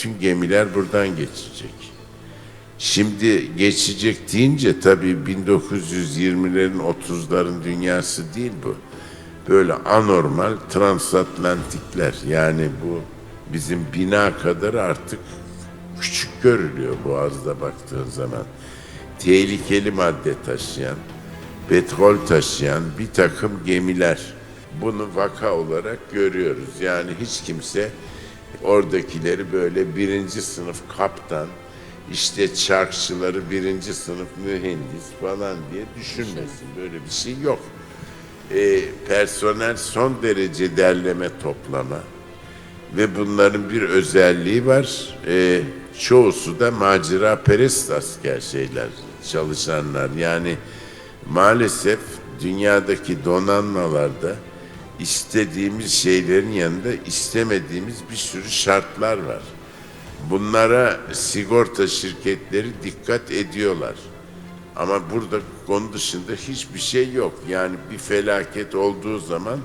bütün gemiler buradan geçecek. Şimdi geçecek deyince tabii 1920'lerin 30'ların dünyası değil bu. Böyle anormal transatlantikler yani bu bizim bina kadar artık küçük görülüyor Boğaz'da baktığın zaman. Tehlikeli madde taşıyan, petrol taşıyan bir takım gemiler. Bunu vaka olarak görüyoruz. Yani hiç kimse oradakileri böyle birinci sınıf kaptan, işte çarkçıları birinci sınıf mühendis falan diye düşünmesin. Böyle bir şey yok. Ee, personel son derece derleme toplama ve bunların bir özelliği var. Ee, çoğusu da macera perest asker şeyler, çalışanlar. Yani maalesef dünyadaki donanmalarda istediğimiz şeylerin yanında istemediğimiz bir sürü şartlar var. Bunlara sigorta şirketleri dikkat ediyorlar. Ama burada konu dışında hiçbir şey yok. Yani bir felaket olduğu zaman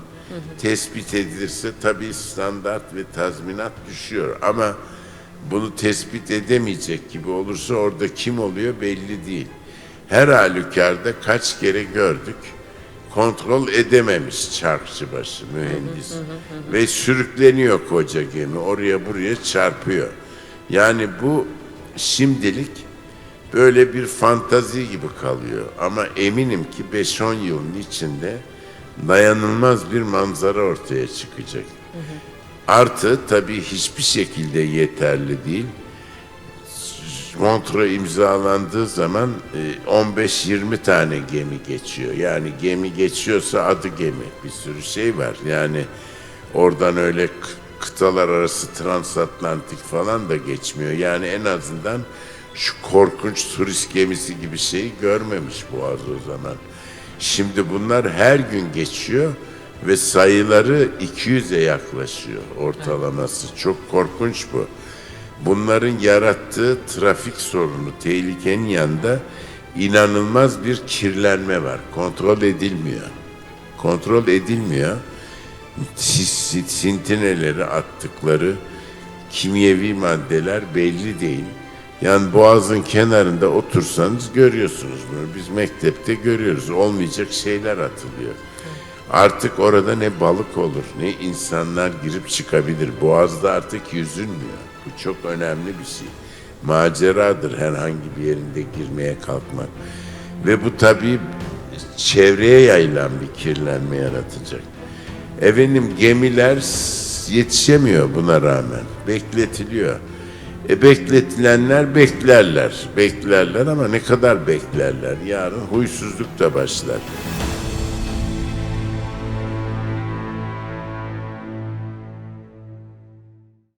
tespit edilirse tabii standart ve tazminat düşüyor. Ama bunu tespit edemeyecek gibi olursa orada kim oluyor belli değil. Her halükarda kaç kere gördük kontrol edememiş çarkçıbaşı mühendis ve sürükleniyor koca gemi oraya buraya çarpıyor. Yani bu şimdilik böyle bir fantazi gibi kalıyor ama eminim ki 5-10 yılın içinde dayanılmaz bir manzara ortaya çıkacak. Artı tabii hiçbir şekilde yeterli değil. Montre imzalandığı zaman e, 15-20 tane gemi geçiyor. Yani gemi geçiyorsa adı gemi. Bir sürü şey var. Yani oradan öyle kıtalar arası transatlantik falan da geçmiyor. Yani en azından şu korkunç turist gemisi gibi şeyi görmemiş Boğaz o zaman. Şimdi bunlar her gün geçiyor ve sayıları 200'e yaklaşıyor ortalaması. Çok korkunç bu. Bunların yarattığı trafik sorunu, tehlikenin yanında inanılmaz bir kirlenme var. Kontrol edilmiyor. Kontrol edilmiyor. Sintineleri attıkları kimyevi maddeler belli değil. Yani boğazın kenarında otursanız görüyorsunuz bunu. Biz mektepte görüyoruz. Olmayacak şeyler atılıyor. Artık orada ne balık olur ne insanlar girip çıkabilir. Boğazda artık yüzülmüyor. Bu çok önemli bir şey. Maceradır herhangi bir yerinde girmeye kalkmak. Ve bu tabii çevreye yayılan bir kirlenme yaratacak. Efendim gemiler yetişemiyor buna rağmen. Bekletiliyor. E bekletilenler beklerler. Beklerler ama ne kadar beklerler? Yarın huysuzluk da başlar.